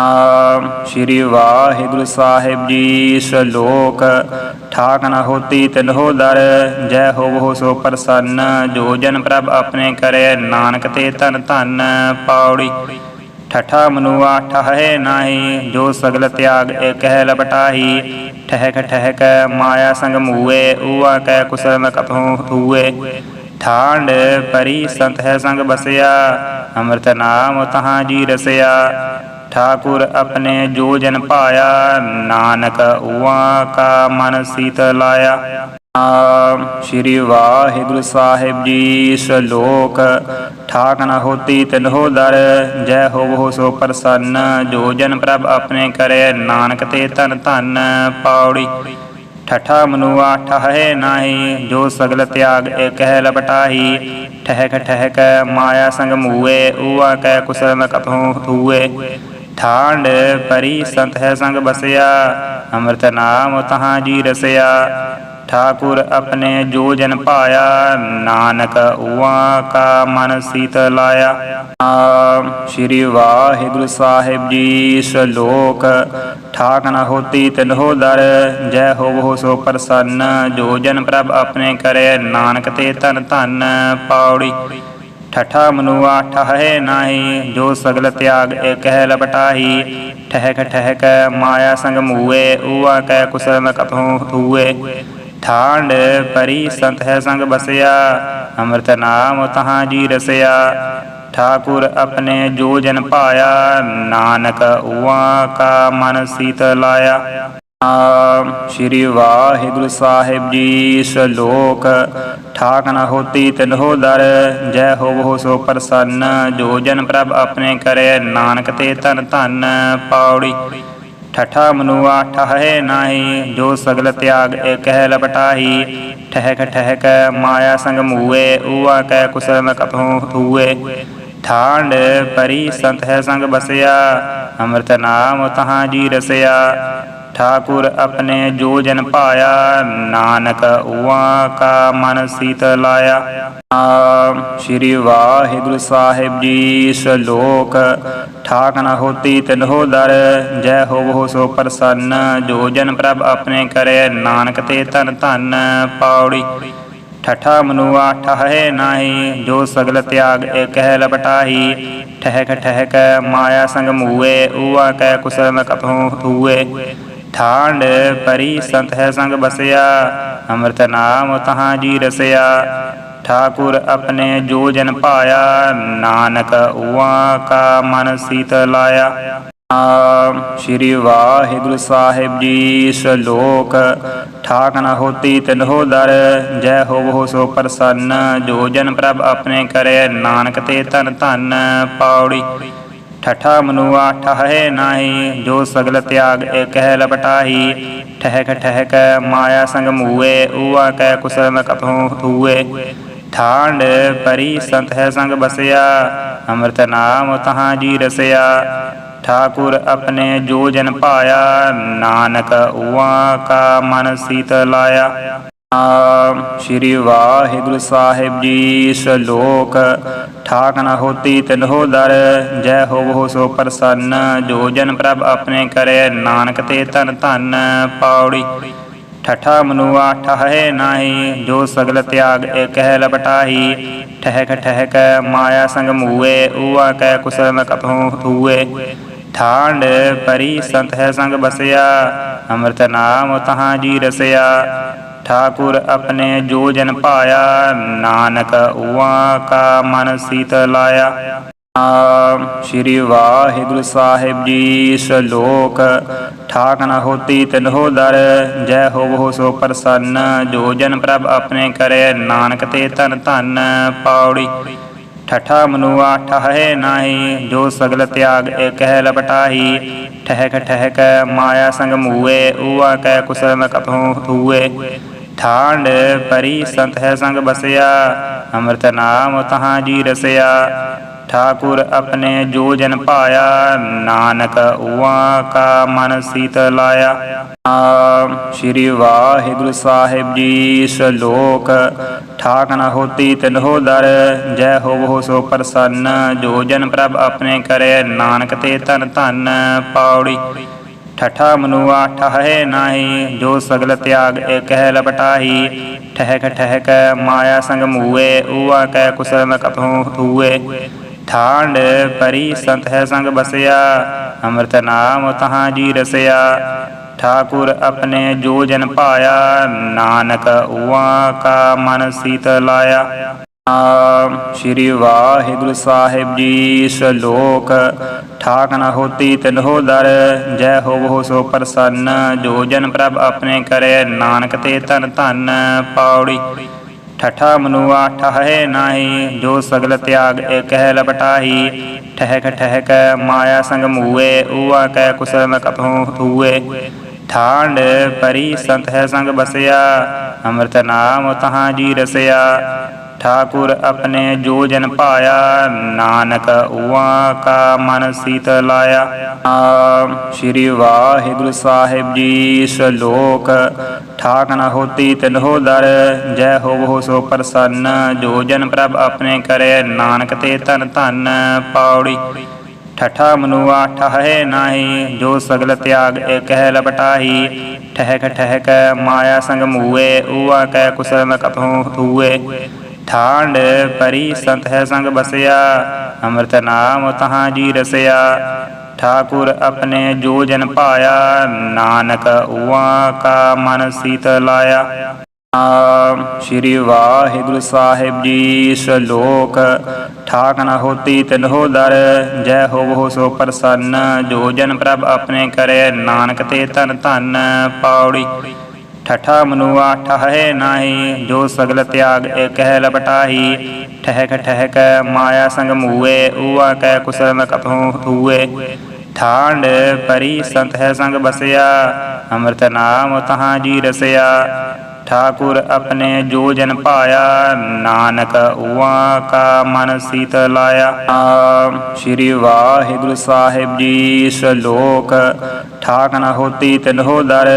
ਨਾਮ ਸ੍ਰੀ ਵਾਹਿਗੁਰੂ ਸਾਹਿਬ ਜੀ, ਸ਼ਲੋਕ ਠਾਕ ਨ ਹੋਤੀ ਤਿਨਹੋ ਦਰ, ਜੈ ਹੋਵੋ ਸੋ ਪ੍ਰਸੰਨ, ਜੋ ਜਨ ਪ੍ਰਭ ਆਪਣੇ ਕਰੇ, ਨਾਨਕ ਤੇ ਧਨ ਧਨ ਪੌੜੀ ਠਠਾ ਮਨੁਆ ਠਹੈ ਨਾਹੀ, ਜੋ ਸਗਲ ਤਿਆਗ ਏਕ ਹੈ ਲਪਟਾਹੀ। ਠਹਿਕ ਠਹਿਕ ਮਾਇਆ ਸੰਗ ਮੂਏ, ਊਆ ਕੈ ਕੁਸਲ ਨ ਕਥੋਂ ਹੂਏ। ਠਾਂਡ ਪਰੀ ਸੰਤ ਹੈ ਸੰਗ ਬਸਿਆ, ਅੰਮ੍ਰਿਤ ਨਾਮ ਤਹਾਂ ਜੀ ਰਸਿਆ। ਠਾਕੁਰ ਆਪਣੇ ਜੋ ਜਨ ਪਾਇਆ ਨਾਨਕ ਉਆ ਕਾ ਮਨ ਸੀਤ ਲਾਇਆ ਨਾਮ ਸ੍ਰੀ ਵਾਹਿਗੁਰੂ ਸਾਹਿਬ ਜੀ ਸ਼ਲੋਕ ਠਾਕ ਨ ਹੋਤੀ ਤਿਨਹੋ ਦਰ ਜੈ ਹੋਵੋ ਸੋ ਪ੍ਰਸੰਨ ਜੋ ਜਨ ਪ੍ਰਭ ਆਪਣੇ ਕਰੇ ਨਾਨਕ ਤੇ ਧਨ ਧਨ ਪੌੜੀ ਠਠਾ ਮਨੁਆ ਠਹੈ ਨਾਹੀ ਜੋ ਸਗਲ ਤਿਆਗ ਏਕ ਲਪਟਾਹੀ ਠਹਿਕ ਠਹਿਕ ਮਾਇਆ ਸੰਗ ਮੂਏ ਊਆ ਕੈ ਕੁਸਲ ਨ ਕਥੋਂ ਹੂਏ ਠਾਂਡ ਪਰੀ ਸੰਤ ਹੈ ਸੰਗ ਬਸਿਆ, ਅੰਮ੍ਰਿਤ ਨਾਮ ਤਹਾਂ ਜੀ ਰਸਿਆ। ਠਾਕੁਰ ਆਪਣੇ ਜੋ ਜਨ ਪਾਇਆ ਨਾਨਕ ਉਆ ਕਾ ਮਨ ਸੀਤ ਲਾਇਆ। ਨਾਮ ਸ੍ਰੀ ਵਾਹਿਗੁਰੂ ਸਾਹਿਬ ਜੀ, ਸ਼ਲੋਕ, ਠਾਕ ਨ ਹੋਤੀ ਤਿਨਹੋ ਦਰ, ਜੈ ਹੋਵੋ ਸੋ ਪ੍ਰਸੰਨ। ਜੋ ਜਨ ਪ੍ਰਭ ਆਪਣੇ ਕਰੇ, ਨਾਨਕ ਤੇ ਧਨ ਧਨ ਪੌੜੀ ਠਠਾ ਮਨੁਆ ਠਹੈ ਨਾਹੀ, ਜੋ ਸਗਲ ਤਿਆਗ ਏਕ ਲਪਟਾਹੀ। ਠਹਿਕ ਠਹਿਕ ਮਾਇਆ ਸੰਗ ਮੂਏ, ਊਆ ਕੈ ਕੁਸਲ ਨ ਕਥੋਂ ਹੂਏ ਠਾਂਡ ਪਰੀ ਸੰਤ ਹੈ ਸੰਗ ਬਸਿਆ, ਅੰਮ੍ਰਿਤ ਨਾਮ ਤਹਾਂ ਜੀ ਰਸਿਆ। ਠਾਕੁਰ ਆਪਣੇ ਜੋ ਜਨ ਪਾਇਆ ਨਾਨਕ ਊਆ ਕਾ ਮਨ ਸੀਤ ਲਾਇਆ। ਨਾਮ ਸ੍ਰੀ ਵਾਹਿਗੁਰੂ ਸਾਹਿਬ ਜੀ, ਸ਼ਲੋਕ ਠਾਕ ਨ ਹੋਤੀ ਤਿਨਹੋ ਦਰ, ਜੈ ਹੋਵੋ ਸੋ ਪ੍ਰਸੰਨ, ਜੋ ਜਨ ਪ੍ਰਭ ਆਪਣੇ ਕਰੇ, ਨਾਨਕ ਤੇ ਧਨ ਧਨ ਪੌੜੀ ਠਠਾ ਮਨੁਆ ਠਹੈ ਨਾਹੀ, ਜੋ ਸਗਲ ਤਿਆਗ ਏਕ ਹੈ ਲਪਟਾਹੀ। ਠਹਿਕ ਠਹਿਕ ਮਾਇਆ ਸੰਗ ਮੂਏ, ਊਆ ਕੈ ਕੁਸਲ ਨ ਕਥੋਂ ਹੂਏ ਠਾਂਡ ਪਰੀ ਸੰਤ ਹੈ ਸੰਗ ਬਸਿਆ, ਅੰਮ੍ਰਿਤ ਨਾਮ ਤਹਾਂ ਜੀ ਰਸਿਆ। ਠਾਕੁਰ ਆਪਣੇ ਜੋ ਜਨ ਪਾਇਆ ਨਾਨਕ ਉਆ ਕਾ ਮਨ ਸੀਤ ਲਾਇਆ ਨਾਮ ਸ੍ਰੀ ਵਾਹਿਗੁਰੂ ਸਾਹਿਬ ਜੀ ਸ਼ਲੋਕ ਠਾਕ ਨ ਹੋਤੀ ਤਿਨਹੋ ਦਰ ਜੈ ਹੋਵੋ ਸੋ ਪ੍ਰਸੰਨ ਜੋ ਜਨ ਪ੍ਰਭ ਆਪਣੇ ਕਰੇ ਨਾਨਕ ਤੇ ਧਨ ਧਨ ਪਾਉੜੀ ਠਠਾ ਮਨੁਆ ਠਹੈ ਨਾਹੀ ਜੋ ਸਗਲ ਤਿਆਗ ਏਕ ਹੈ ਲਪਟਾਹੀ ਠਹਿਕ ਠਹਿਕ ਮਾਇਆ ਸੰਗ ਮੂਏ ਊਆ ਕੈ ਕੁਸਲ ਨ ਕਥੋਂ ਹੂਏ ਠਾਂਡ ਪਰੀ ਸੰਤ ਹੈ ਸੰਗ ਬਸਿਆ, ਅੰਮ੍ਰਿਤ ਨਾਮ ਤਹਾਂ ਜੀ ਰਸਿਆ। ਠਾਕੁਰ ਆਪਣੇ ਜੋ ਜਨ ਪਾਇਆ ਨਾਨਕ ਊਆ ਕਾ ਮਨ ਸੀਤ ਲਾਇਆ। ਸ੍ਰੀ ਵਾਹਿਗੁਰੂ ਸਾਹਿਬ ਜੀ, ਸ਼ਲੋਕ, ਠਾਕ ਨ ਹੋਤੀ ਤਿਨਹੋ ਦਰ, ਜੈ ਹੋਵੋ ਸੋ ਪ੍ਰਸੰਨ। ਜੋ ਜਨ ਪ੍ਰਭ ਆਪਣੇ ਕਰੇ, ਨਾਨਕ ਤੇ ਧਨ ਧਨ ਪੌੜੀ ਠਠਾ ਮਨੁਆ ਠਹੈ ਨਾਹੀ, ਜੋ ਸਗਲ ਤਿਆਗ ਏਕ ਲਪਟਾਹੀ। ਠਹਿਕ ਠਹਿਕ ਮਾਇਆ ਸੰਗ ਮੂਏ, ਊਆ ਕੈ ਕੁਸਲ ਨ ਕਥੋਂ ਹੂਏ ਠਾਂਡ ਪਰੀ ਸੰਤ ਹੈ ਸੰਗ ਬਸਿਆ, ਅੰਮ੍ਰਿਤ ਨਾਮ ਤਹਾਂ ਜੀ ਰਸਿਆ। ਠਾਕੁਰ ਆਪਣੇ ਜੋ ਜਨ ਪਾਇਆ ਨਾਨਕ ਊਆ ਕਾ ਮਨ ਸੀਤ ਲਾਇਆ। ਨਾਮ ਸ੍ਰੀ ਵਾਹਿਗੁਰੂ ਸਾਹਿਬ ਜੀ, ਸ਼ਲੋਕ ਠਾਕ ਨ ਹੋਤੀ ਤਿਨਹੋ ਦਰ, ਜੈ ਹੋਵੋ ਸੋ ਪ੍ਰਸੰਨ, ਜੋ ਜਨ ਪ੍ਰਭ ਆਪਣੇ ਕਰੇ, ਨਾਨਕ ਤੇ ਧਨ ਧਨ ਪੌੜੀ ਠਠਾ ਮਨੁਆ ਠਹੈ ਨਾਹੀ, ਜੋ ਸਗਲ ਤਿਆਗ ਏਕ ਲਪਟਾਹੀ। ਠਹਿਕ ਠਹਿਕ ਮਾਇਆ ਸੰਗ ਮੂਏ, ਊਆ ਕੈ ਕੁਸਲ ਨ ਕਥੋਂ ਹੂਏ ਠਾਂਡ ਪਰੀ ਸੰਤ ਹੈ ਸੰਗ ਬਸਿਆ, ਅੰਮ੍ਰਿਤ ਨਾਮ ਤਹਾਂ ਜੀ ਰਸਿਆ। ਠਾਕੁਰ ਆਪਣੇ ਜੋ ਜਨ ਪਾਇਆ ਨਾਨਕ ਊਆ ਕਾ ਮਨ ਸੀਤ ਲਾਇਆ ਨਾਮ ਸ੍ਰੀ ਵਾਹਿਗੁਰੂ ਸਾਹਿਬ ਜੀ ਸ਼ਲੋਕ ਠਾਕ ਨ ਹੋਤੀ ਤਿਨਹੋ ਦਰ ਜੈ ਹੋਵੋ ਸੋ ਪ੍ਰਸੰਨ ਜੋ ਜਨ ਪ੍ਰਭ ਆਪਣੇ ਕਰੇ ਨਾਨਕ ਤੇ ਧਨ ਧਨ ਪਾਉੜੀ ਠਠਾ ਮਨੁਆ ਠਹੈ ਨਾਹੀ ਜੋ ਸਗਲ ਤਿਆਗ ਏਕ ਹੈ ਲਪਟਾਹੀ ਠਹਿਕ ਠਹਿਕ ਮਾਇਆ ਸੰਗ ਮੂਏ ਊਆ ਕੈ ਕੁਸਲ ਨ ਕਥੋਂ ਹੂਏ ਠਾਂਡ ਪਰੀ ਸੰਤ ਹੈ ਸੰਗ ਬਸਿਆ, ਅੰਮ੍ਰਿਤ ਨਾਮ ਤਹਾਂ ਜੀ ਰਸਿਆ। ਠਾਕੁਰ ਆਪਣੇ ਜੋ ਜਨ ਪਾਇਆ ਨਾਨਕ ਊਆ ਕਾ ਮਨ ਸੀਤ ਲਾਇਆ। ਨਾਮ ਸ੍ਰੀ ਵਾਹਿਗੁਰੂ ਸਾਹਿਬ ਜੀ, ਸ਼ਲੋਕ, ਠਾਕ ਨ ਹੋਤੀ ਤਿਨਹੋ ਦਰ, ਜੈ ਹੋਵੋ ਸੋ ਪ੍ਰਸੰਨ। ਜੋ ਜਨ ਪ੍ਰਭ ਆਪਣੇ ਕਰੇ, ਨਾਨਕ ਤੇ ਤਨ ਧਨ ਪੌੜੀ ਠਠਾ ਮਨੁਆ ਠਹੈ ਨਾਹੀ, ਜੋ ਸਗਲ ਤਿਆਗ ਏਕ ਹੈ ਲਪਟਾਹੀ। ਠਹਿਕ ਠਹਿਕ ਮਾਇਆ ਸੰਗ ਮੂਏ, ਊਆ ਕੈ ਕੁਸਲ ਨ ਕਥੋਂ ਹੂਏ। ਠਾਂਡ ਪਰੀ ਸੰਤ ਹੈ ਸੰਗ ਬਸਿਆ, ਅੰਮ੍ਰਿਤ ਨਾਮ ਤਹਾਂ ਜੀ ਰਸਿਆ। ਠਾਕੁਰ ਆਪਣੇ ਜੋ ਜਨ ਪਾਇਆ, ਨਾਨਕ ਊਆ ਕਾ ਮਨ ਸੀਤ ਲਾਇਆ। ਆਮ ਸ਼੍ਰੀ ਵਾਹਿਗੁਰੂ ਸਾਹਿਬ ਜੀ, ਸ਼ਲੋਕ ਠਾਕ ਨ ਹੋਤੀ ਤਿਨਹੋ ਦਰ, ਜੈ ਹੋਵੋ ਸੋ ਪ੍ਰਸੰਨ, ਜੋ ਜਨ ਪ੍ਰਭ ਆਪਣੇ ਕਰੇ, ਨਾਨਕ ਤੇ ਤਨ ਧਨ ਪੌੜੀ ਠਠਾ ਮਨੁਆ ਠਹੈ ਨਾਹੀ, ਜੋ ਸਗਲ ਤਿਆਗ ਏਕ ਹੈ ਲਪਟਾਹੀ। ਠਹਿਕ ਠਹਿਕ ਮਾਇਆ ਸੰਗ ਮੂਏ, ਊਆ ਕੈ ਕੁਸਲ ਨ ਕਥੋਂ ਹੂਏ ਠਾਂਡ ਪਰੀ ਸੰਤ ਹੈ ਸੰਗ ਬਸਿਆ, ਅੰਮ੍ਰਿਤ ਨਾਮ ਤਹਾਂ ਜੀ ਰਸਿਆ। ਠਾਕੁਰ ਆਪਣੇ ਜੋ ਜਨ ਪਾਇਆ ਨਾਨਕ ਊਆ ਕਾ ਮਨ ਸੀਤ ਲਾਇਆ ਆਮ ਸ਼੍ਰੀ ਵਾਹਿਗੁਰੂ ਸਾਹਿਬ ਜੀ ਸ਼ਲੋਕ ਠਾਕ ਨ ਹੋਤੀ ਤਿਨਹੋ ਦਰ ਜੈ ਹੋਵੋ ਸੋ ਪ੍ਰਸੰਨ ਜੋ ਜਨ ਪ੍ਰਭ ਆਪਣੇ ਕਰੇ ਨਾਨਕ ਤੇ ਧਨ ਧਨ ਪੌੜੀ ਠਠਾ ਮਨੁਆ ਠਹੈ ਨਾਹੀ ਜੋ ਸਗਲ ਤਿਆਗ ਏਕ ਹੈ ਲਪਟਾਹੀ ਠਹਿਕ ਠਹਿਕ ਮਾਇਆ ਸੰਗ ਮੂਏ ਊਆ ਕੈ ਕੁਸਲ ਨ ਕਥੋਂ ਹੂਏ ਠਾਂਡ ਪਰੀ ਸੰਤ ਹੈ ਸੰਗ ਬਸਿਆ, ਅੰਮ੍ਰਿਤ ਨਾਮ ਤਹਾਂ ਜੀ ਰਸਿਆ। ਠਾਕੁਰ ਆਪਣੇ ਜੋ ਜਨ ਪਾਇਆ ਨਾਨਕ ਊਆ ਕਾ ਮਨ ਸੀਤ ਲਾਇਆ। ਆਮ ਸ਼੍ਰੀ ਵਾਹਿਗੁਰੂ ਸਾਹਿਬ ਜੀ, ਸ਼ਲੋਕ, ਠਾਕ ਨ ਹੋਤੀ ਤਿਨਹੋ ਦਰ, ਜੈ ਹੋਵੋ ਸੋ ਪ੍ਰਸੰਨ। ਜੋ ਜਨ ਪ੍ਰਭ ਆਪਣੇ ਕਰੇ, ਨਾਨਕ ਤੇ ਤਨ ਧਨ ਪੌੜੀ ਠਠਾ ਮਨੁਆ ਠਹੈ ਨਾਹੀ, ਜੋ ਸਗਲ ਤਿਆਗ ਏ ਕਹਿ ਲਪਟਾਹੀ। ਠਹਿਕ ਠਹਿਕ ਮਾਇਆ ਸੰਗ ਮੂਏ, ਊਆ ਕੈ ਕੁਸਲ ਨ ਕਥੋਂ ਹੂਏ। ਠਾਂਡ ਪਰੀ ਸੰਤ ਹੈ ਸੰਗ ਬਸਿਆ, ਅੰਮ੍ਰਿਤ ਨਾਮ ਤਹਾਂ ਜੀ ਰਸਿਆ। ਠਾਕੁਰ ਆਪਣੇ ਜੋ ਜਨ ਪਾਇਆ ਨਾਨਕ ਊਆ ਕਾ ਮਨ ਸੀਤ ਲਾਇਆ ਆਮ ਸ਼੍ਰੀ ਵਾਹਿਗੁਰੂ ਸਾਹਿਬ ਜੀ ਸ਼ਲੋਕ ਠਾਕ ਨ ਹੋਤੀ ਤਿਨਹੋ ਦਰ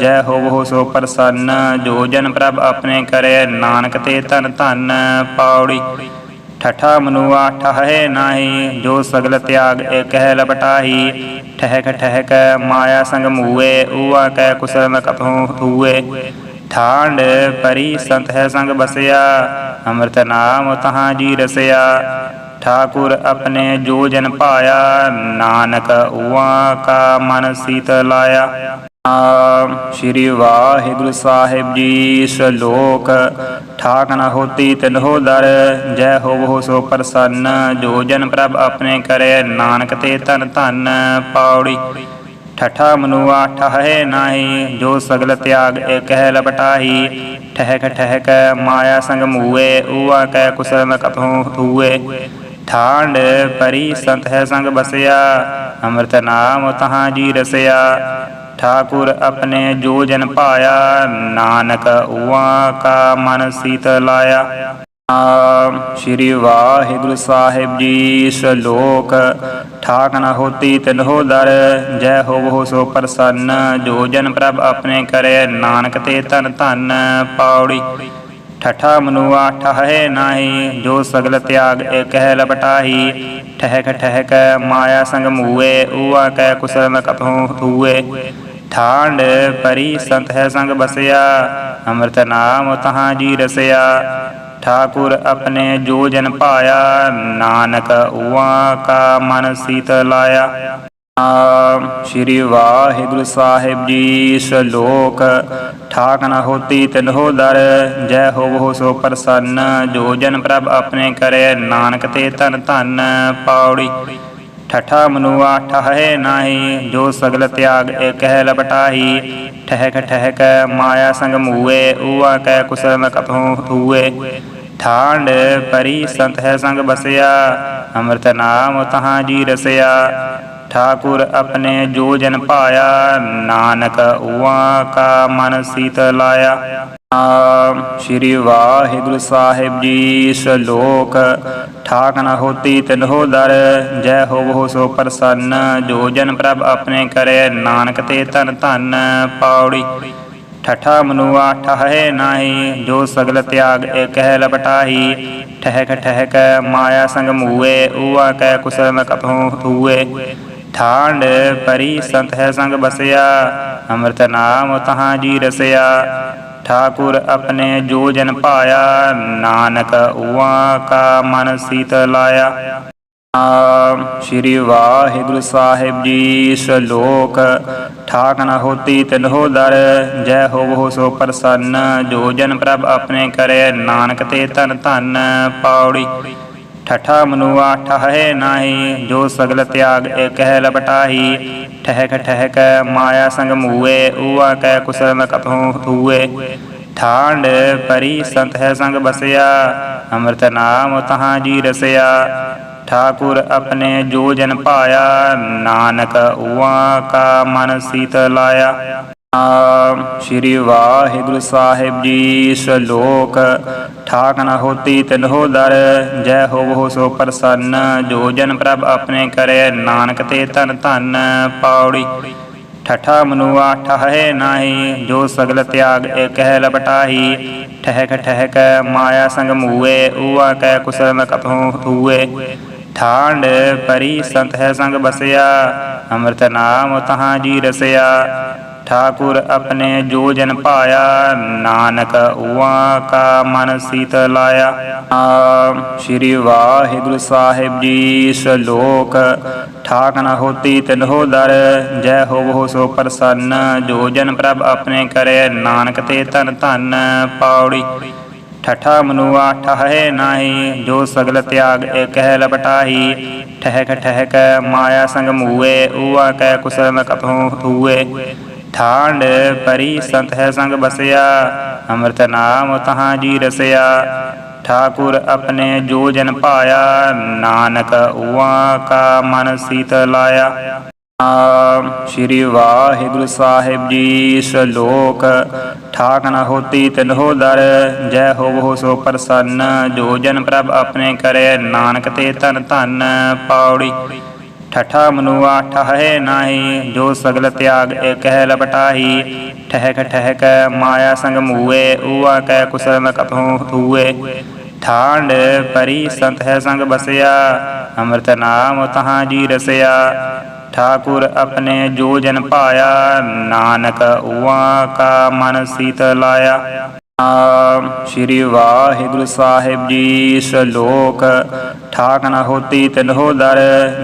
ਜੈ ਹੋਵੋ ਸੋ ਪ੍ਰਸੰਨ ਜੋ ਜਨ ਪ੍ਰਭ ਆਪਣੇ ਕਰੇ ਨਾਨਕ ਤੇ ਤਨ ਧਨ ਪਾਉੜੀ ਠਠਾ ਮਨੁਆ ਠਹੈ ਨਾਹੀ ਜੋ ਸਗਲ ਤਿਆਗ ਏਕ ਹੈ ਲਪਟਾਹੀ ਠਹਿਕ ਠਹਿਕ ਮਾਇਆ ਸੰਗ ਮੂਏ ਊਆ ਕੈ ਕੁਸਲ ਨ ਕਥੋਂ ਹੂਏ ਠਾਂਡ ਪਰੀ ਸੰਤ ਹੈ ਸੰਗ ਬਸਿਆ, ਅੰਮ੍ਰਿਤ ਨਾਮ ਤਹਾਂ ਜੀ ਰਸਿਆ। ਠਾਕੁਰ ਆਪਣੇ ਜੋ ਜਨ ਪਾਇਆ ਨਾਨਕ ਊਆ ਕਾ ਮਨ ਸੀਤ ਲਾਇਆ। ਆਮ ਸ਼੍ਰੀ ਵਾਹਿਗੁਰੂ ਸਾਹਿਬ ਜੀ, ਸ਼ਲੋਕ, ਠਾਕ ਨ ਹੋਤੀ ਤਿਨਹੋ ਦਰ, ਜੈ ਹੋਵੋ ਸੋ ਪ੍ਰਸੰਨ। ਜੋ ਜਨ ਪ੍ਰਭ ਆਪਣੇ ਕਰੇ, ਨਾਨਕ ਤੇ ਤਨ ਧਨ ਪੌੜੀ ਠਠਾ ਮਨੁਆ ਠਹੈ ਨਾਹੀ, ਜੋ ਸਗਲ ਤਿਆਗ ਏਕ ਹੈ ਲਪਟਾਹੀ। ਠਹਿਕ ਠਹਿਕ ਮਾਇਆ ਸੰਗ ਮੂਏ, ਊਆ ਕੈ ਕੁਸਲ ਨ ਕਥੋਂ ਹੂਏ। ਠਾਂਡ ਪਰੀ ਸੰਤ ਹੈ ਸੰਗ ਬਸਿਆ, ਅੰਮ੍ਰਿਤ ਨਾਮ ਤਹਾਂ ਜੀ ਰਸਿਆ। ਠਾਕੁਰ ਆਪਣੇ ਜੋ ਜਨ ਪਾਇਆ, ਨਾਨਕ ਊਆ ਕਾ ਮਨ ਸੀਤ ਲਾਇਆ। ਆਮ ਸ਼੍ਰੀ ਵਾਹਿਗੁਰੂ ਸਾਹਿਬ ਜੀ, ਸ਼ਲੋਕ ਠਾਕ ਨ ਹੋਤੀ ਤਿਨਹੋ ਦਰ, ਜੈ ਹੋਵੋ ਸੋ ਪ੍ਰਸੰਨ, ਜੋ ਜਨ ਪ੍ਰਭ ਆਪਣੇ ਕਰੇ, ਨਾਨਕ ਤੇ ਤਨ ਧਨ ਪੌੜੀ ਠਠਾ ਮਨੁਆ ਠਹੈ ਨਾਹੀ, ਜੋ ਸਗਲ ਤਿਆਗ ਏਕ ਹੈ ਲਪਟਾਹੀ। ਠਹਿਕ ਠਹਿਕ ਮਾਇਆ ਸੰਗ ਮੂਏ, ਊਆ ਕੈ ਕੁਸਲ ਨ ਕਥੋਂ ਹੂਏ ਠਾਂਡ ਪਰੀ ਸੰਤ ਹੈ ਸੰਗ ਬਸਿਆ, ਅੰਮ੍ਰਿਤ ਨਾਮ ਤਹਾਂ ਜੀ ਰਸਿਆ। ਠਾਕੁਰ ਆਪਣੇ ਜੋ ਜਨ ਪਾਇਆ ਨਾਨਕ ਊਆ ਕਾ ਮਨ ਸੀਤ ਲਾਇਆ ਸ਼੍ਰੀ ਵਾਹਿਗੁਰੂ ਸਾਹਿਬ ਜੀ ਸ਼ਲੋਕ ਠਾਕ ਨ ਹੋਤੀ ਤਿਨਹੋ ਦਰ ਜੈ ਹੋਵੋ ਸੋ ਪ੍ਰਸੰਨ ਜੋ ਜਨ ਪ੍ਰਭ ਆਪਣੇ ਕਰੇ ਨਾਨਕ ਤੇ ਧਨ ਧਨ ਪਾਉੜੀ ਠਠਾ ਮਨੁਆ ਠਹੈ ਨਾਹੀ ਜੋ ਸਗਲ ਤਿਆਗ ਏਕ ਹੈ ਲਪਟਾਹੀ ਠਹਿਕ ਠਹਿਕ ਮਾਇਆ ਸੰਗ ਮੂਏ ਊਆ ਕੈ ਕੁਸਲ ਨ ਕਥੋਂ ਹੂਏ ਠਾਂਡ ਪਰੀ ਸੰਤ ਹੈ ਸੰਗ ਬਸਿਆ, ਅੰਮ੍ਰਿਤ ਨਾਮ ਤਹਾਂ ਜੀ ਰਸਿਆ। ਠਾਕੁਰ ਆਪਣੇ ਜੋ ਜਨ ਪਾਇਆ ਨਾਨਕ ਊਆ ਕਾ ਮਨ ਸੀਤ ਲਾਇਆ। ਆਮ ਸ਼੍ਰੀ ਵਾਹਿਗੁਰੂ ਸਾਹਿਬ ਜੀ, ਸ਼ਲੋਕ, ਠਾਕ ਨ ਹੋਤੀ ਤਿਨਹੋ ਦਰ, ਜੈ ਹੋਵੋ ਸੋ ਪ੍ਰਸੰਨ। ਜੋ ਜਨ ਪ੍ਰਭ ਆਪਣੇ ਕਰੇ, ਨਾਨਕ ਤੇ ਤਨ ਧਨ ਪੌੜੀ ਠਠਾ ਮਨੁਆ ਠਹੈ ਨਾਹੀ, ਜੋ ਸਗਲ ਤਿਆਗ ਏਕ ਲਪਟਾਹੀ। ਠਹਿਕ ਠਹਿਕ ਮਾਇਆ ਸੰਗ ਮੂਏ, ਊਆ ਕੈ ਕੁਸਲ ਨ ਕਪਹੁ ਥੂਏ ਠਾਂਡ ਪਰੀ ਸੰਤ ਹੈ ਸੰਗ ਬਸਿਆ, ਅੰਮ੍ਰਿਤ ਨਾਮ ਤਹਾਂ ਜੀ ਰਸਿਆ। ਠਾਕੁਰ ਆਪਣੇ ਜੋ ਜਨ ਪਾਇਆ ਨਾਨਕ ਊਆ ਕਾ ਮਨ ਸੀਤ ਲਾਇਆ। ਨਾਮ ਸ਼੍ਰੀ ਵਾਹਿਗੁਰੂ ਸਾਹਿਬ ਜੀ, ਸ਼ਲੋਕ ਠਾਕ ਨ ਹੋਤੀ ਤਿਨਹੋ ਦਰ, ਜੈ ਹੋਵੋ ਸੋ ਪ੍ਰਸੰਨ, ਜੋ ਜਨ ਪ੍ਰਭ ਆਪਣੇ ਕਰੇ, ਨਾਨਕ ਤੇ ਤਨ ਧਨ ਪੌੜੀ ਠਠਾ ਮਨੁਆ ਠਹੈ ਨਾਹੀ, ਜੋ ਸਗਲ ਤਿਆਗ ਏਕ ਲਪਟਾਹੀ। ਠਹਿਕ ਠਹਿਕ ਮਾਇਆ ਸੰਗ ਮੂਏ, ਊਆ ਕੈ ਕੁਸਲ ਨ ਕਪਹੁ ਥੂਏ ਠਾਂਡ ਪਰੀ ਸੰਤ ਹੈ ਸੰਗ ਬਸਿਆ, ਅੰਮ੍ਰਿਤ ਨਾਮ ਤਹਾਂ ਜੀ ਰਸਿਆ। ਠਾਕੁਰ ਆਪਣੇ ਜੋ ਜਨ ਭਾਇਆ ਨਾਨਕ ਊਆ ਕਾ ਮਨ ਸੀਤ ਲਾਇਆ ਨਾਮ ਸ਼੍ਰੀ ਵਾਹਿਗੁਰੂ ਸਾਹਿਬ ਜੀ ਸ਼ਲੋਕ ਠਾਕ ਨ ਹੋਤੀ ਤਿਨਹੋ ਦਰ ਜੈ ਹੋਵੋ ਸੋ ਪ੍ਰਸੰਨ ਜੋ ਜਨ ਪ੍ਰਭ ਆਪਣੇ ਕਰੇ ਨਾਨਕ ਤੇ ਧਨ ਧਨ ਪਾਉੜੀ ਠਠਾ ਮਨੁਆ ਠਹੈ ਨਾਹੀ ਜੋ ਸਗਲ ਤਿਆਗ ਏਕ ਲਪਟਾਹੀ ਠਹਿਕ ਠਹਿਕ ਮਾਇਆ ਸੰਗ ਮੂਏ ਊਆ ਕੈ ਕੁਸਲ ਨ ਕਪਹੁ ਥੂਏ ਠਾਂਡ ਪਰੀ ਸੰਤ ਹੈ ਸੰਗ ਬਸਿਆ, ਅੰਮ੍ਰਿਤ ਨਾਮ ਤਹਾਂ ਜੀ ਰਸਿਆ। ਠਾਕੁਰ ਆਪਣੇ ਜੋ ਜਨ ਪਾਇਆ ਨਾਨਕ ਊਆ ਕਾ ਮਨ ਸੀਤ ਲਾਇਆ। ਨਾਮ ਸ਼੍ਰੀ ਵਾਹਿਗੁਰੂ ਸਾਹਿਬ ਜੀ, ਸ਼ਲੋਕ, ਠਾਕ ਨ ਹੋਤੀ ਤਿਨਹੋ ਦਰ, ਜੈ ਹੋਵੋ ਸੋ ਪ੍ਰਸੰਨ, ਜੋ ਜਨ ਪ੍ਰਭ ਆਪਣੇ ਕਰੇ, ਨਾਨਕ ਤੇ ਤਨ ਧਨ ਪੌੜੀ ਠਠਾ ਮਨੁਆ ਠਹੈ ਨਾਹੀ, ਜੋ ਸਗਲ ਤਿਆਗ ਏਕ ਲਪਟਾਹੀ। ਠਹਿਕ ਠਹਿਕ ਮਾਇਆ ਸੰਗ ਮੂਏ, ਊਆ ਕੈ ਕੁਸਲ ਨ ਕਪਹੁ ਥੂਏ ਠਾਂਡ ਪਰੀ ਸੰਤ ਹੈ ਸੰਗ ਬਸਿਆ, ਅੰਮ੍ਰਿਤ ਨਾਮ ਤਹਾਂ ਜੀ ਰਸਿਆ। ਠਾਕੁਰ ਆਪਣੇ ਜੋ ਜਨ ਪਾਇਆ ਨਾਨਕ ਉਆ ਕਾ ਮਨ ਸੀਤ ਲਾਇਆ। ਨਾਮ ਸ਼੍ਰੀ ਵਾਹਿਗੁਰੂ ਸਾਹਿਬ ਜੀ, ਸ਼ਲੋਕ ਠਾਕ ਨ ਹੋਤੀ ਤਿਨਹੋ ਦਰ, ਜੈ ਹੋਵੋ ਸੋ ਪ੍ਰਸੰਨ, ਜੋ ਜਨ ਪ੍ਰਭ ਆਪਣੇ ਕਰੇ, ਨਾਨਕ ਤੇ ਤਨ ਧਨ ਪੌੜੀ ਠਠਾ ਮਨੁਆ ਠਹੈ ਨਾਹੀ, ਜੋ ਸਗਲ ਤਿਆਗ ਏਕ ਹੈ ਲਪਟਾਹੀ। ਠਹਿਕ ਠਹਿਕ ਮਾਇਆ ਸੰਗ ਮੂਏ, ਊਆ ਕੈ ਕੁਸਲ ਨ ਕਪਹੁ ਥੂਏ ਠਾਂਡ ਪਰੀ ਸੰਤ ਹੈ ਸੰਗ ਬਸਿਆ, ਅੰਮ੍ਰਿਤ ਨਾਮ ਤਹਾਂ ਜੀ ਰਸਿਆ। ਠਾਕੁਰ ਆਪਣੇ ਜੋ ਜਨ ਪਾਇਆ ਨਾਨਕ ਊਆ ਕਾ ਮਨ ਸੀਤ ਲਾਇਆ ਸ਼੍ਰੀ ਵਾਹਿਗੁਰੂ ਸਾਹਿਬ ਜੀ ਸ਼ਲੋਕ ਠਾਕ ਨ ਹੋਤੀ ਤਿਨਹੋ ਦਰ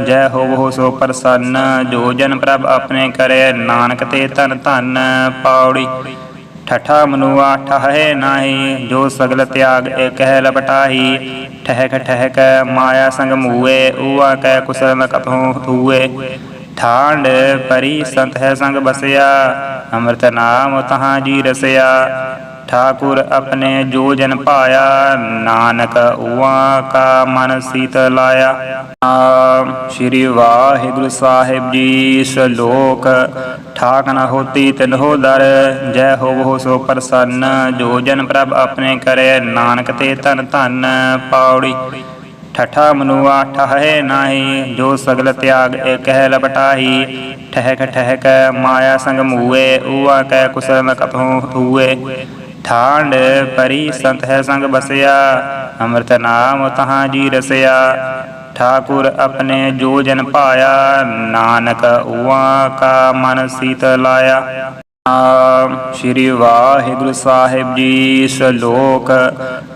ਜੈ ਹੋਵੋ ਸੋ ਪ੍ਰਸੰਨ ਜੋ ਜਨ ਪ੍ਰਭ ਆਪਣੇ ਕਰੇ ਨਾਨਕ ਤੇ ਤਨ ਧਨ ਪਾਉੜੀ ਠਠਾ ਮਨੁਆ ਠਹੈ ਨਾਹੀ ਜੋ ਸਗਲ ਤਿਆਗ ਏਕ ਹੈ ਲਪਟਾਹੀ ਠਹਿਕ ਠਹਿਕ ਮਾਇਆ ਸੰਗ ਮੂਏ ਊਆ ਕੈ ਕੁਸਲ ਨ ਕਪਹੁ ਥੂਏ ਠਾਂਡ ਪਰੀ ਸੰਤ ਹੈ ਸੰਗ ਬਸਿਆ, ਅੰਮ੍ਰਿਤ ਨਾਮ ਤਹਾਂ ਜੀ ਰਸਿਆ। ਠਾਕੁਰ ਆਪਣੇ ਜੋ ਜਨ ਪਾਇਆ ਨਾਨਕ ਊਆ ਕਾ ਮਨ ਸੀਤ ਲਾਇਆ। ਸ਼੍ਰੀ ਵਾਹਿਗੁਰੂ ਸਾਹਿਬ ਜੀ, ਸ਼ਲੋਕ, ਠਾਕ ਨ ਹੋਤੀ ਤਿਨਹੋ ਦਰ, ਜੈ ਹੋਵੋ ਸੋ ਪ੍ਰਸੰਨ। ਜੋ ਜਨ ਪ੍ਰਭ ਆਪਣੇ ਕਰੇ, ਨਾਨਕ ਤੇ ਤਨ ਧਨ ਪੌੜੀ ਠਠਾ ਮਨੁਆ ਠਹੈ ਨਾਹੀ, ਜੋ ਸਗਲ ਤਿਆਗ ਏਕ ਹੈ ਲਪਟਾਹੀ। ਠਹਿਕ ਠਹਿਕ ਮਾਇਆ ਸੰਗ ਮੂਏ, ਊਆ ਕੈ ਕੁਸਲ ਨ ਕਪਹੁ ਥੂਏ ਠਾਂਡ ਪਰੀ ਸੰਤ ਹੈ ਸੰਗ ਬਸਿਆ, ਅੰਮ੍ਰਿਤ ਨਾਮ ਤਹਾਂ ਜੀ ਰਸਿਆ। ਠਾਕੁਰ ਆਪਣੇ ਜੋ ਜਨ ਪਾਇਆ, ਨਾਨਕ ਊਆ ਕਾ ਮਨ ਸੀਤ ਲਾਇਆ। ਨਾਮ ਸ਼੍ਰੀ ਵਾਹਿਗੁਰੂ ਸਾਹਿਬ ਜੀ, ਸ਼ਲੋਕ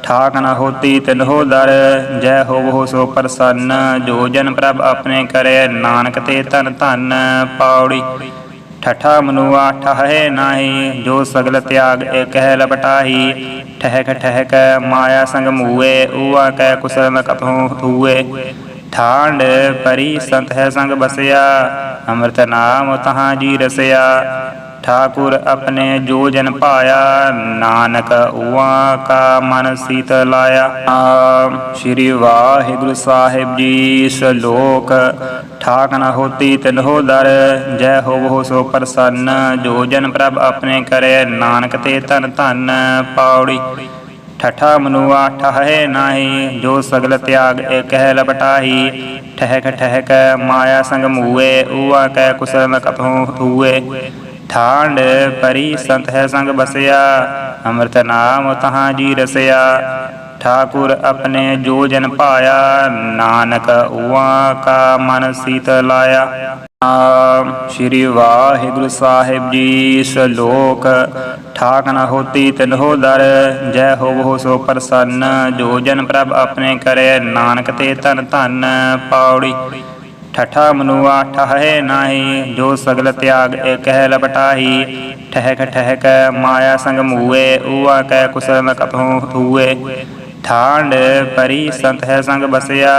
ਠਾਕ ਨ ਹੋਤੀ ਤਿਨਹੋ ਦਰ, ਜੈ ਹੋਵੋ ਸੋ ਪ੍ਰਸੰਨ, ਜੋ ਜਨ ਪ੍ਰਭ ਆਪਣੇ ਕਰੇ, ਨਾਨਕ ਤੇ ਤਨ ਧਨ ਪੌੜੀ ਠਠਾ ਮਨੁਆ ਠਹੈ ਨਾਹੀ, ਜੋ ਸਗਲ ਤਿਆਗ ਏਕ ਹੈ ਲਪਟਾਹੀ। ਠਹਿਕ ਠਹਿਕ ਮਾਇਆ ਸੰਗ ਮੂਏ, ਊਆ ਕੈ ਕੁਸਲ ਨ ਕਪਹੁ ਥੂਏ ਠਾਂਡ ਪਰੀ ਸੰਤ ਹੈ ਸੰਗ ਬਸਿਆ, ਅੰਮ੍ਰਿਤ ਨਾਮ ਤਹਾਂ ਜੀ ਰਸਿਆ। ਠਾਕੁਰ ਆਪਣੇ ਜੋ ਜਨ ਪਾਇਆ ਨਾਨਕ ਊਆ ਕਾ ਮਨ ਸੀਤ ਲਾਇਆ ਨਾਮ ਸ਼੍ਰੀ ਵਾਹਿਗੁਰੂ ਸਾਹਿਬ ਜੀ ਸ਼ਲੋਕ ਠਾਕ ਨ ਹੋਤੀ ਤਿਨਹੋ ਦਰ ਜੈ ਹੋਵੋ ਸੋ ਪ੍ਰਸੰਨ ਜੋ ਜਨ ਪ੍ਰਭ ਆਪਣੇ ਕਰੇ ਨਾਨਕ ਤੇ ਧਨ ਧਨ ਪਾਉੜੀ ਠਠਾ ਮਨੁਆ ਠਹੈ ਨਾਹੀ ਜੋ ਸਗਲ ਤਿਆਗ ਏਕ ਹੈ ਲਪਟਾਹੀ ਠਹਿਕ ਠਹਿਕ ਮਾਇਆ ਸੰਗ ਮੂਏ ਊਆ ਕੈ ਕੁਸਲ ਨ ਕਪਹੁ ਥੂਏ ਠਾਂਡ ਪਰੀ ਸੰਤ ਹੈ ਸੰਗ ਬਸਿਆ, ਅੰਮ੍ਰਿਤ ਨਾਮ ਤਹਾਂ ਜੀ ਰਸਿਆ। ਠਾਕੁਰ ਆਪਣੇ ਜੋ ਜਨ ਪਾਇਆ ਨਾਨਕ ਉਆ ਕਾ ਮਨ ਸੀਤ ਲਾਇਆ। ਆਮ ਸ਼੍ਰੀ ਵਾਹਿਗੁਰੂ ਸਾਹਿਬ ਜੀ, ਸ਼ਲੋਕ, ਠਾਕ ਨ ਹੋਤੀ ਤਿਨਹੋ ਦਰ, ਜੈ ਹੋਵੋ ਸੋ ਪ੍ਰਸੰਨ। ਜੋ ਜਨ ਪ੍ਰਭ ਆਪਣੇ ਕਰੇ, ਨਾਨਕ ਤੇ ਤਨ ਧਨ ਪੌੜੀ ਠਠਾ ਮਨੁਆ ਠਹੈ ਨਾਹੀ, ਜੋ ਸਗਲ ਤਿਆਗ ਏਕ ਹੈ ਲਪਟਾਹੀ। ਠਹਿਕ ਠਹਿਕ ਮਾਇਆ ਸੰਗ ਮੂਏ, ਊਆ ਕੈ ਕੁਸਲ ਨ ਕਪਹੁ ਥੂਏ ਠਾਂਡ ਪਰੀ ਸੰਤ ਹੈ ਸੰਗ ਬਸਿਆ,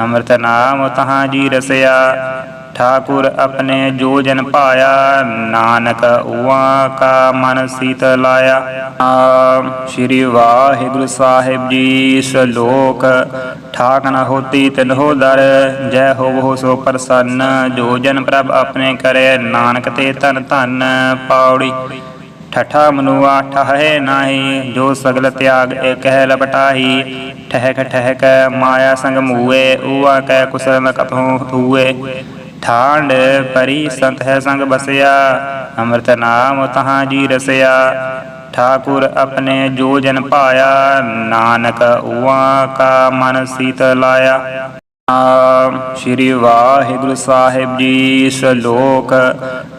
ਅੰਮ੍ਰਿਤ ਨਾਮ ਤਹਾਂ ਜੀ ਰਸਿਆ। ਠਾਕੁਰ ਆਪਣੇ ਜੋ ਜਨ ਪਾਇਆ ਨਾਨਕ ਉਆ ਕਾ ਮਨ ਸੀਤ ਲਾਇਆ ਆਮ ਸ਼੍ਰੀ ਵਾਹਿਗੁਰੂ ਸਾਹਿਬ ਜੀ ਸ਼ਲੋਕ ਠਾਕ ਨ ਹੋਤੀ ਤਿਨਹੋ ਦਰ ਜੈ ਹੋਵੋ ਸੋ ਪ੍ਰਸੰਨ ਜੋ ਜਨ ਪ੍ਰਭ ਆਪਣੇ ਕਰੇ ਨਾਨਕ ਤੇ ਤਨ ਧਨ ਪਾਉੜੀ ਠਠਾ ਮਨੁਆ ਠਹੈ ਨਾਹੀ ਜੋ ਸਗਲ ਤਿਆਗ ਕਹਿ ਲਪਟਾਹੀ ਠਹਿਕ ਠਹਿਕ ਮਾਇਆ ਸੰਗ ਮੂਏ ਊਆ ਕੈ ਕੁਸਲ ਨ ਕਪਹੁ ਥੂਏ ਠਾਂਡ ਪਰੀ ਸੰਤ ਹੈ ਸੰਗ ਬਸਿਆ, ਅੰਮ੍ਰਿਤ ਨਾਮ ਤਹਾਂ ਜੀ ਰਸਿਆ। ਠਾਕੁਰ ਆਪਣੇ ਜੋ ਜਨ ਪਾਇਆ ਨਾਨਕ ਉਆ ਕਾ ਮਨ ਸੀਤ ਲਾਇਆ। ਆਮ ਸ਼੍ਰੀ ਵਾਹਿਗੁਰੂ ਸਾਹਿਬ ਜੀ, ਸ਼ਲੋਕ,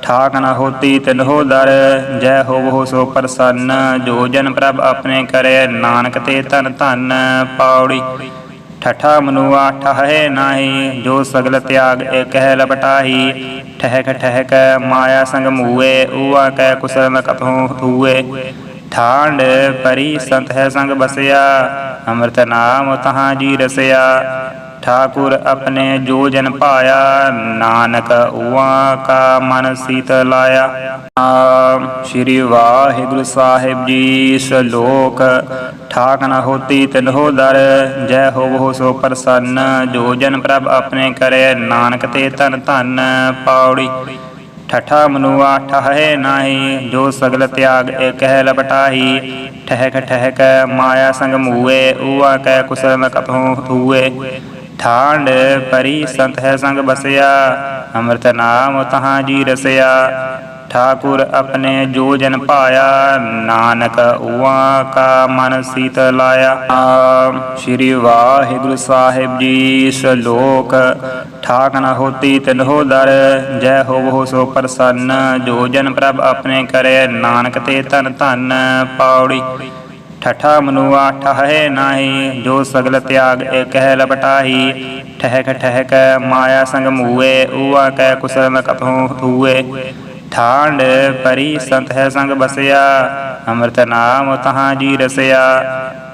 ਠਾਕ ਨ ਹੋਤੀ ਤਿਨਹੋ ਦਰ, ਜੈ ਹੋਵੋ ਸੋ ਪ੍ਰਸੰਨ। ਜੋ ਜਨ ਪ੍ਰਭ ਆਪਣੇ ਕਰੇ, ਨਾਨਕ ਤੇ ਤਨ ਧਨ ਪੌੜੀ ਠਠਾ ਮਨੁਆ ਠਹੈ ਨਾਹੀ, ਜੋ ਸਗਲ ਤਿਆਗ ਏਕ ਹੈ ਲਪਟਾਹੀ। ਠਹਿਕ ਠਹਿਕ ਮਾਇਆ ਸੰਗ ਮੂਏ, ਊਆ ਕੈ ਕੁਸਲ ਨ ਕਪਹੁ ਥੂਏ ਠਾਂਡ ਪਰੀ ਸੰਤ ਹੈ ਸੰਗ ਬਸਿਆ, ਅੰਮ੍ਰਿਤ ਨਾਮ ਤਹਾਂ ਜੀ ਰਸਿਆ। ਠਾਕੁਰ ਆਪਣੇ ਜੋ ਜਨ ਪਾਇਆ ਨਾਨਕ ਉਆ ਕਾ ਮਨ ਸੀਤ ਲਾਇਆ। ਆਮ ਸ਼੍ਰੀ ਵਾਹਿਗੁਰੂ ਸਾਹਿਬ ਜੀ, ਸ਼ਲੋਕ ਠਾਕ ਨ ਹੋਤੀ ਤਿਨਹੋ ਦਰ, ਜੈ ਹੋਵੋ ਸੋ ਪ੍ਰਸੰਨ, ਜੋ ਜਨ ਪ੍ਰਭ ਆਪਣੇ ਕਰੇ, ਨਾਨਕ ਤੇ ਧਨ ਧਨ ਪੌੜੀ ਠਠਾ ਮਨੁਆ ਠਹੈ ਨਾਹੀ, ਜੋ ਸਗਲ ਤਿਆਗ ਕਹਿ ਲਪਟਾਹੀ। ਠਹਿਕ ਠਹਿਕ ਮਾਇਆ ਸੰਗ ਮੂਏ ਊਆ ਕੈ ਕੁਸਲ ਨ ਕਪਹੁ ਥੂਏ ਠਾਂਡ ਪਰੀ ਸੰਤ ਹੈ ਸੰਗ ਬਸਿਆ, ਅੰਮ੍ਰਿਤ ਨਾਮ ਤਹਾਂ ਜੀ ਰਸਿਆ। ਠਾਕੁਰ ਆਪਣੇ ਜੋ ਜਨ ਪਾਇਆ ਨਾਨਕ ਉਆ ਕਾ ਮਨ ਸੀਤ ਲਾਇਆ। ਆਮ ਸ਼੍ਰੀ ਵਾਹਿਗੁਰੂ ਸਾਹਿਬ ਜੀ, ਸ਼ਲੋਕ, ਠਾਕ ਨ ਹੋਤੀ ਤਿਨਹੋ ਦਰ, ਜੈ ਹੋਵੋ ਸੋ ਪ੍ਰਸੰਨ। ਜੋ ਜਨ ਪ੍ਰਭ ਆਪਣੇ ਕਰੇ, ਨਾਨਕ ਤੇ ਤਨ ਧਨ ਪੌੜੀ ਠਠਾ ਮਨੁਆ ਠਹੈ ਨਾਹੀ, ਜੋ ਸਗਲ ਤਿਆਗ ਏਕ ਲਪਟਾਹੀ। ਠਹਿਕ ਠਹਿਕ ਮਾਇਆ ਸੰਗ ਮੂਏ, ਊਆ ਕੈ ਕੁਸਲ ਨ ਕਪਹੁ ਥੂਏ ਠਾਂਡ ਪਰੀ ਸੰਤ ਹੈ ਸੰਗ ਬਸਿਆ, ਅੰਮ੍ਰਿਤ ਨਾਮ ਤਹਾਂ ਜੀ ਰਸਿਆ।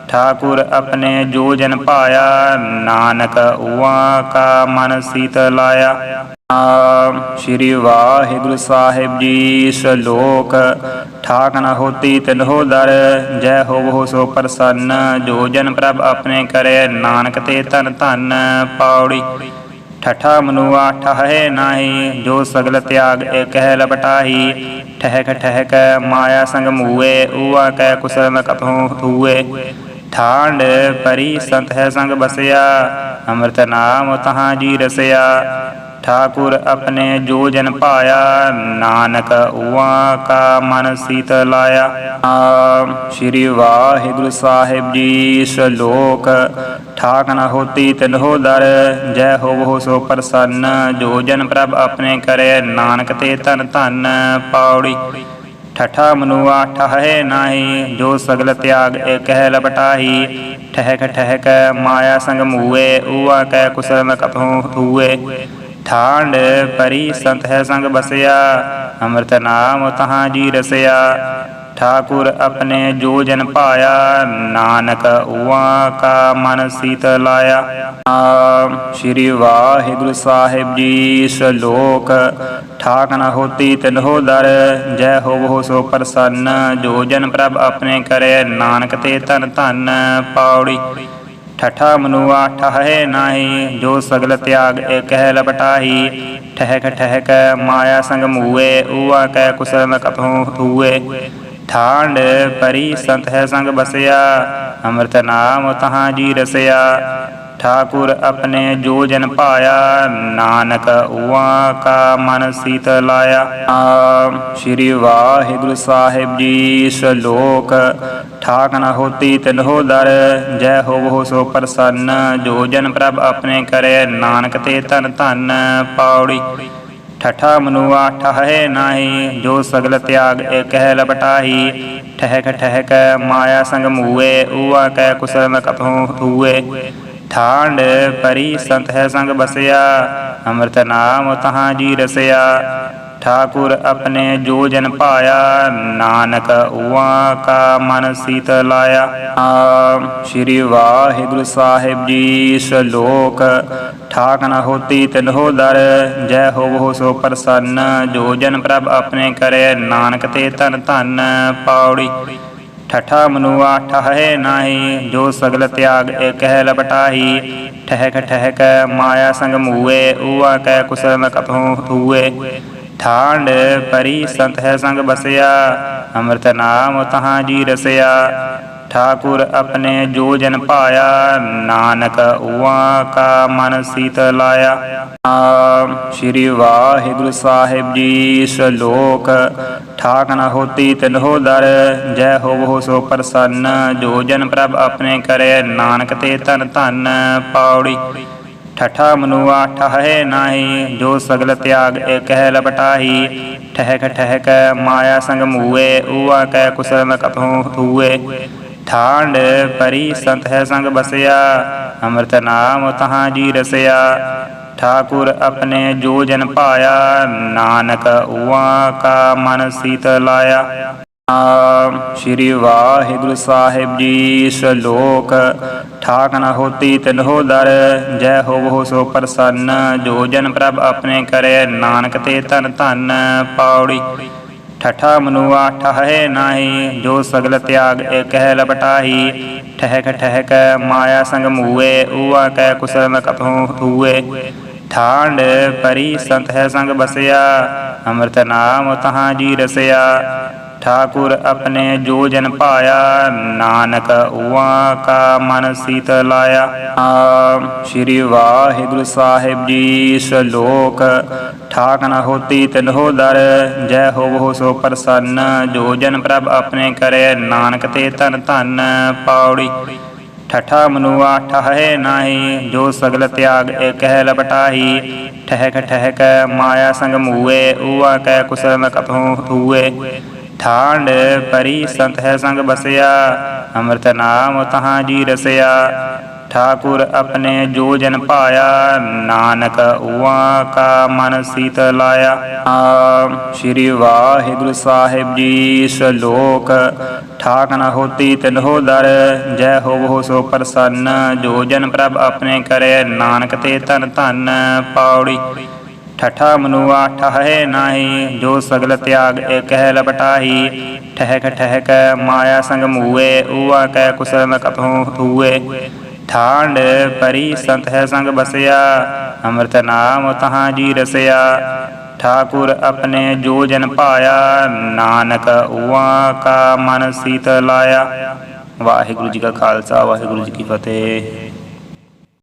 ਠਾਕੁਰ ਆਪਣੇ ਜੋ ਜਨ ਪਾਇਆ, ਨਾਨਕ ਊਆ ਕਾ ਮਨ ਸੀਤ ਲਾਇਆ। ਆਮ ਸ਼੍ਰੀ ਵਾਹਿਗੁਰੂ ਸਾਹਿਬ ਜੀ, ਸ਼ਲੋਕ ਠਾਕ ਨ ਹੋਤੀ ਤਿਨਹੋ ਦਰ, ਜੈ ਹੋਵੋ ਸੋ ਪ੍ਰਸੰਨ, ਜੋ ਜਨ ਪ੍ਰਭ ਆਪਣੇ ਕਰੇ, ਨਾਨਕ ਤੇ ਤਨ ਧਨ ਪੌੜੀ ਠਠਾ ਮਨੁਆ ਠਹੈ ਨਾਹੀ, ਜੋ ਸਗਲ ਤਿਆਗ ਏਕ ਹੈ ਲਪਟਾਹੀ। ਠਹਿਕ ਠਹਿਕ ਮਾਇਆ ਸੰਗ ਮੂਏ, ਊਆ ਕੈ ਕੁਸਲ ਨ ਕਪਹੁ ਥੂਏ ਠਾਂਡ ਪਰੀ ਸੰਤ ਹੈ ਸੰਗ ਬਸਿਆ, ਅੰਮ੍ਰਿਤ ਨਾਮ ਤਹਾਂ ਜੀ ਰਸਿਆ। ਠਾਕੁਰ ਆਪਣੇ ਜੋ ਜਨ ਪਾਇਆ ਨਾਨਕ ਉਆ ਕਾ ਮਨ ਸੀਤ ਲਾਇਆ ਆਮ ਸ਼੍ਰੀ ਵਾਹਿਗੁਰੂ ਸਾਹਿਬ ਜੀ ਸ਼ਲੋਕ ਠਾਕ ਨ ਹੋਤੀ ਤਿਨਹੋ ਦਰ ਜੈ ਹੋਵੋ ਸੋ ਪ੍ਰਸੰਨ ਜੋ ਜਨ ਪ੍ਰਭ ਆਪਣੇ ਕਰੇ ਨਾਨਕ ਤੇ ਤਨ ਧਨ ਪੌੜੀ ਠਠਾ ਮਨੁਆ ਠਹੈ ਨਾਹੀ ਜੋ ਸਗਲ ਤਿਆਗ ਏਕ ਹੈ ਲਪਟਾਹੀ ਠਹਿਕ ਠਹਿਕ ਮਾਇਆ ਸੰਗ ਮੂਏ ਊਆ ਕੈ ਕੁਸਲ ਨ ਕਪਹੁ ਥੂਏ ਠਾਂਡ ਪਰੀ ਸੰਤ ਹੈ ਸੰਗ ਬਸਿਆ, ਅੰਮ੍ਰਿਤ ਨਾਮ ਤਹਾਂ ਜੀ ਰਸਿਆ। ਠਾਕੁਰ ਆਪਣੇ ਜੋ ਜਨ ਪਾਇਆ ਨਾਨਕ ਉਆ ਕਾ ਮਨ ਸੀਤ ਲਾਇਆ। ਆਮ ਸ਼੍ਰੀ ਵਾਹਿਗੁਰੂ ਸਾਹਿਬ ਜੀ, ਸ਼ਲੋਕ, ਠਾਕ ਨ ਹੋਤੀ ਤਿਨਹੋ ਦਰ, ਜੈ ਹੋਵੋ ਸੋ ਪ੍ਰਸੰਨ। ਜੋ ਜਨ ਪ੍ਰਭ ਆਪਣੇ ਕਰੇ, ਨਾਨਕ ਤੇ ਤਨ ਧਨ ਪੌੜੀ ਠਠਾ ਮਨੁਆ ਠਹੈ ਨਾਹੀ, ਜੋ ਸਗਲ ਤਿਆਗ ਏਕ ਹੈ ਲਪਟਾਹੀ। ਠਹਿਕ ਠਹਿਕ ਮਾਇਆ ਸੰਗ ਮੂਏ, ਊਆ ਕੈ ਕੁਸਲ ਨ ਕਪਹੁ ਥੂਏ ਠਾਂਡ ਪਰੀ ਸੰਤ ਹੈ ਸੰਗ ਬਸਿਆ, ਅੰਮ੍ਰਿਤ ਨਾਮ ਤਹਾਂ ਜੀ ਰਸਿਆ। ਠਾਕੁਰ ਆਪਣੇ ਜੋ ਜਨ ਪਾਇਆ ਨਾਨਕ ਉਹਾਂ ਕਾ ਮਨ ਸੀਤ ਲਾਇਆ ਆ ਸ੍ਰੀ ਵਾਹਿਗੁਰੂ ਸਾਹਿਬ ਜੀ ਸ਼ਲੋਕ ਠਾਕ ਨ ਹੋਤੀ ਤਿਨਹੋ ਦਰ ਜੈ ਹੋਵੋ ਸੋ ਪ੍ਰਸੰਨ ਜੋ ਜਨ ਪ੍ਰਭ ਆਪਣੇ ਕਰੇ ਨਾਨਕ ਤੇ ਧਨ ਧਨ ਪੌੜੀ ਠਠਾ ਮਨੁਆ ਠਹੈ ਨਾਹੀ ਜੋ ਸਗਲ ਤਿਆਗ ਏਕ ਹੈ ਲਪਟਾਹੀ ਠਹਿਕ ਠਹਿਕ ਮਾਇਆ ਸੰਗ ਮੂਏ ਊਆ ਕੈ ਕੁਸਲ ਨ ਕਥੋਂ ਥੂਏ ਠਾਂਡ ਪਰੀ ਸੰਤ ਹੈ ਸੰਗ ਬਸਿਆ, ਅੰਮ੍ਰਿਤ ਨਾਮ ਤਹਾਂ ਜੀ ਰਸਿਆ। ਠਾਕੁਰ ਆਪਣੇ ਜੋ ਜਨ ਪਾਇਆ ਨਾਨਕ ਉਹਾਂ ਕਾ ਮਨ ਸੀਤ ਲਾਇਆ। ਆ ਸ੍ਰੀ ਵਾਹਿਗੁਰੂ ਸਾਹਿਬ ਜੀ, ਸ਼ਲੋਕ, ਠਾਕ ਨ ਹੋਤੀ ਤਿਨਹੋ ਦਰ, ਜੈ ਹੋਵੋ ਸੋ ਪ੍ਰਸੰਨ। ਜੋ ਜਨ ਪ੍ਰਭ ਆਪਣੇ ਕਰੇ, ਨਾਨਕ ਤੇ ਧਨ ਧਨ ਪੌੜੀ ਠਠਾ ਮਨੁਆ ਠਹੈ ਨਾਹੀ, ਜੋ ਸਗਲ ਤਿਆਗ ਏਕ ਹੈ ਲਪਟਾਹੀ। ਠਹਿਕ ਠਹਿਕ ਮਾਇਆ ਸੰਗ ਮੂਏ, ਊਆ ਕੈ ਕੁਸਲ ਨ ਕਥੋਂ ਥੂਏ ਠਾਂਡ ਪਰੀ ਸੰਤ ਹੈ ਸੰਗ ਬਸਿਆ, ਅੰਮ੍ਰਿਤ ਨਾਮ ਤਹਾਂ ਜੀ ਰਸਿਆ। ਠਾਕੁਰ ਆਪਣੇ ਜੋ ਜਨ ਪਾਇਆ ਨਾਨਕ ਉਹਾਂ ਕਾ ਮਨ ਸੀਤ ਲਾਇਆ ਆ ਸ੍ਰੀ ਵਾਹਿਗੁਰੂ ਸਾਹਿਬ ਜੀ ਸ਼ਲੋਕ ਠਾਕ ਨ ਹੋਤੀ ਤਿਨਹੋ ਦਰ ਜੈ ਹੋਵੋ ਸੋ ਪ੍ਰਸੰਨ ਜੋ ਜਨ ਪ੍ਰਭ ਆਪਣੇ ਕਰੇ ਨਾਨਕ ਤੇ ਧਨ ਧਨ ਪੌੜੀ ਠਠਾ ਮਨੁਆ ਠਹੈ ਨਾਹੀ ਜੋ ਸਗਲ ਤਿਆਗ ਏਕ ਹੈ ਲਪਟਾਹੀ ਠਹਿਕ ਠਹਿਕ ਮਾਇਆ ਸੰਗ ਮੂਏ ਊਆ ਕੈ ਕੁਸਲ ਨ ਕਥੋਂ ਥੂਏ ਠਾਂਡ ਪਰੀ ਸੰਤ ਹੈ ਸੰਗ ਬਸਿਆ, ਅੰਮ੍ਰਿਤ ਨਾਮ ਤਹਾਂ ਜੀ ਰਸਿਆ। ਠਾਕੁਰ ਆਪਣੇ ਜੋ ਜਨ ਪਾਇਆ ਨਾਨਕ ਉਹਾਂ ਕਾ ਮਨ ਸੀਤ ਲਾਇਆ। ਸ੍ਰੀ ਵਾਹਿਗੁਰੂ ਸਾਹਿਬ ਜੀ, ਸ਼ਲੋਕ, ਠਾਕ ਨ ਹੋਤੀ ਤਿਨਹੋ ਦਰ, ਜੈ ਹੋਵੋ ਸੋ ਪ੍ਰਸੰਨ। ਜੋ ਜਨ ਪ੍ਰਭ ਆਪਣੇ ਕਰੇ, ਨਾਨਕ ਤੇ ਧਨ ਧਨ ਪੌੜੀ ਠਠਾ ਮਨੁਆ ਠਹੈ ਨਾਹੀ, ਜੋ ਸਗਲ ਤਿਆਗ ਏਕ ਲਪਟਾਹੀ। ਠਹਿਕ ਠਹਿਕ ਮਾਇਆ ਸੰਗ ਮੂਏ, ਊਆ ਕੈ ਕੁਸਲ ਨ ਕਥੋਂ ਥੂਏ ਠਾਂਡ ਪਰੀ ਸੰਤ ਹੈ ਸੰਗ ਬਸਿਆ, ਅੰਮ੍ਰਿਤ ਨਾਮ ਤਹਾਂ ਜੀ ਰਸਿਆ। ਠਾਕੁਰ ਆਪਣੇ ਜੋ ਜਨ ਪਾਇਆ ਨਾਨਕ ਉਹਾਂ ਕਾ ਮਨ ਸੀਤ ਲਾਇਆ। ਆ ਸ੍ਰੀ ਵਾਹਿਗੁਰੂ ਸਾਹਿਬ ਜੀ, ਸ਼ਲੋਕ ਠਾਕ ਨ ਹੋਤੀ ਤਿਨਹੋ ਦਰ, ਜੈ ਹੋਵੋ ਸੋ ਪ੍ਰਸੰਨ, ਜੋ ਜਨ ਪ੍ਰਭ ਆਪਣੇ ਕਰੇ, ਨਾਨਕ ਤੇ ਧਨ ਧਨ ਪੌੜੀ ਠਠਾ ਮਨੁਆ ਠਹੈ ਨਾਹੀ, ਜੋ ਸਗਲ ਤਿਆਗ ਏਕ ਹੈ ਲਪਟਾਹੀ। ਠਹਿਕ ਠਹਿਕ ਮਾਇਆ ਸੰਗ ਮੂਏ, ਊਆ ਕੈ ਕੁਸਲ ਨ ਕਥੋਂ ਥੂਏ ਠਾਂਡ ਪਰੀ ਸੰਤ ਹੈ ਸੰਗ ਬਸਿਆ, ਅੰਮ੍ਰਿਤ ਨਾਮ ਤਹਾਂ ਜੀ ਰਸਿਆ। ਠਾਕੁਰ ਆਪਣੇ ਜੋ ਜਨ ਪਾਇਆ ਨਾਨਕ ਉਹਾਂ ਕਾ ਮਨ ਸੀਤ ਲਾਇਆ ਆ ਸ੍ਰੀ ਵਾਹਿਗੁਰੂ ਸਾਹਿਬ ਜੀ ਸ਼ਲੋਕ ਠਾਕ ਨ ਹੋਤੀ ਤਿਨਹੋ ਦਰ ਜੈ ਹੋਵੋ ਸੋ ਪ੍ਰਸੰਨ ਜੋ ਜਨ ਪ੍ਰਭ ਆਪਣੇ ਕਰੇ ਨਾਨਕ ਤੇ ਧਨ ਧਨ ਪੌੜੀ ਠਠਾ ਮਨੁਆ ਠਹੈ ਨਾਹੀ ਜੋ ਸਗਲ ਤਿਆਗ ਕਹਿ ਹੈ ਲਪਟਾਹੀ ਠਹਿਕ ਠਹਿਕ ਮਾਇਆ ਸੰਗ ਮੂਏ ਊਆ ਕੈ ਕੁਸਲ ਨ ਕਥੋਂ ਥੂਏ ਠਾਂਡ ਪਰੀ ਸੰਤ ਹੈ ਸੰਗ ਬਸਿਆ, ਅੰਮ੍ਰਿਤ ਨਾਮ ਤਹਾਂ ਜੀ ਰਸਿਆ। ਠਾਕੁਰ ਆਪਣੇ ਜੋ ਜਨ ਪਾਇਆ ਨਾਨਕ ਉਹਾਂ ਕਾ ਮਨ ਸੀਤ ਲਾਇਆ। ਵਾਹਿਗੁਰੂ ਜੀ ਕਾ ਖਾਲਸਾ, ਵਾਹਿਗੁਰੂ ਜੀ ਕੀ ਫਤਿਹ।